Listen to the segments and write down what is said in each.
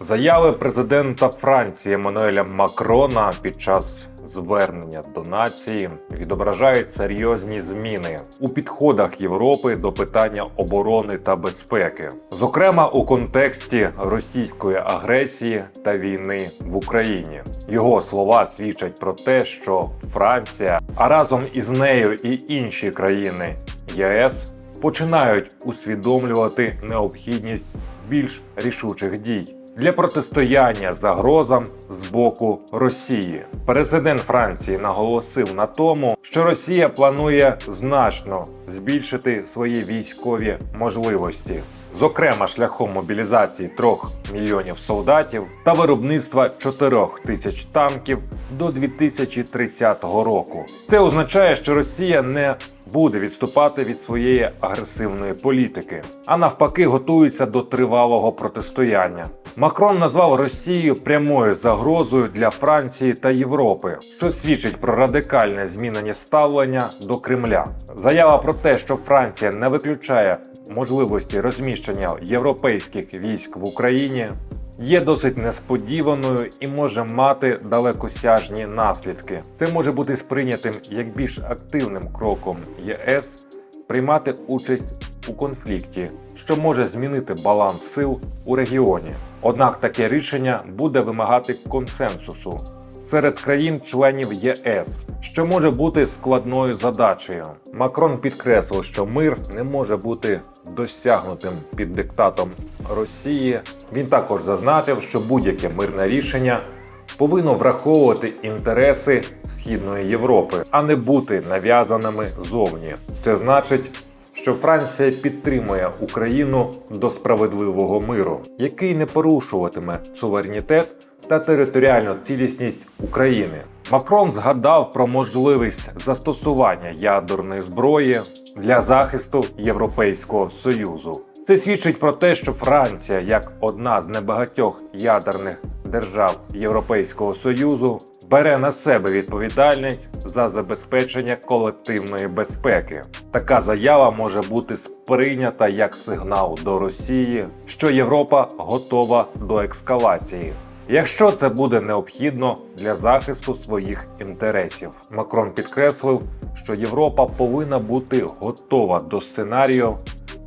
Заяви президента Франції Еммануеля Макрона під час звернення до нації відображають серйозні зміни у підходах Європи до питання оборони та безпеки, зокрема у контексті російської агресії та війни в Україні. Його слова свідчать про те, що Франція, а разом із нею і інші країни ЄС починають усвідомлювати необхідність більш рішучих дій для протистояння загрозам з боку Росії. Президент Франції наголосив на тому, що Росія планує значно збільшити свої військові можливості, зокрема шляхом мобілізації 3 мільйонів солдатів та виробництва 4 тисяч танків до 2030 року. Це означає, що Росія не буде відступати від своєї агресивної політики, а навпаки, готується до тривалого протистояння. Макрон назвав Росію прямою загрозою для Франції та Європи, що свідчить про радикальне змінення ставлення до Кремля. Заява про те, що Франція не виключає можливості розміщення європейських військ в Україні, є досить несподіваною і може мати далекосяжні наслідки. Це може бути сприйнятим як більш активним кроком ЄС приймати участь у конфлікті, що може змінити баланс сил у регіоні. Однак таке рішення буде вимагати консенсусу серед країн-членів ЄС, що може бути складною задачею. Макрон підкреслив, що мир не може бути досягнутим під диктатом Росії. Він також зазначив, що будь-яке мирне рішення повинно враховувати інтереси Східної Європи, а не бути нав'язаними зовні. Це значить, що Франція підтримує Україну до справедливого миру, який не порушуватиме суверенітет та територіальну цілісність України. Макрон згадав про можливість застосування ядерної зброї для захисту Європейського союзу. Це свідчить про те, що Франція, як одна з небагатьох ядерних держав Європейського союзу, бере на себе відповідальність за забезпечення колективної безпеки. Така заява може бути сприйнята як сигнал до Росії, що Європа готова до ескалації. Якщо це буде необхідно для захисту своїх інтересів, Макрон підкреслив, що Європа повинна бути готова до сценарію,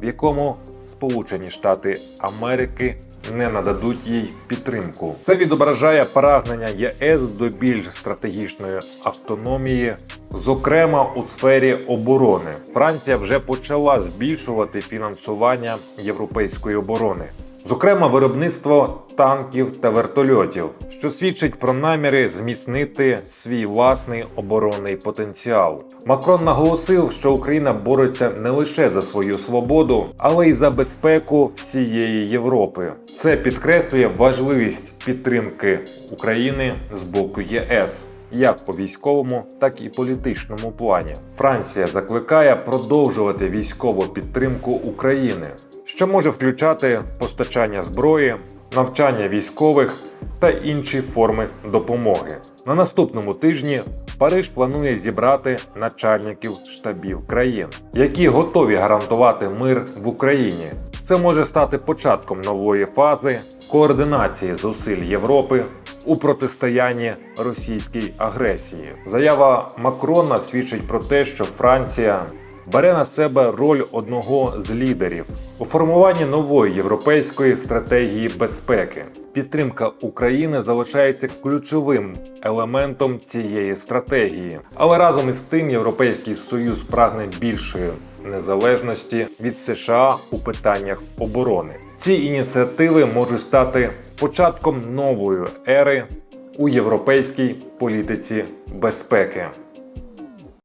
в якому Сполучені Штати Америки не нададуть їй підтримку. Це відображає прагнення ЄС до більш стратегічної автономії, зокрема у сфері оборони. Франція вже почала збільшувати фінансування європейської оборони. Зокрема, виробництво танків та вертольотів, що свідчить про наміри зміцнити свій власний оборонний потенціал. Макрон наголосив, що Україна бореться не лише за свою свободу, але й за безпеку всієї Європи. Це підкреслює важливість підтримки України з боку ЄС. Як по військовому, так і політичному плані Франція закликає продовжувати військову підтримку України, що може включати постачання зброї, навчання військових та інші форми допомоги. На наступному тижні Париж планує зібрати начальників штабів країн, які готові гарантувати мир в Україні. Це може стати початком нової фази координації зусиль Європи у протистоянні російській агресії. Заява Макрона свідчить про те, що Франція бере на себе роль одного з лідерів у формуванні нової європейської стратегії безпеки. Підтримка України залишається ключовим елементом цієї стратегії, але разом із тим Європейський Союз прагне більшої незалежності від США у питаннях оборони. Ці ініціативи можуть стати початком нової ери у європейській політиці безпеки.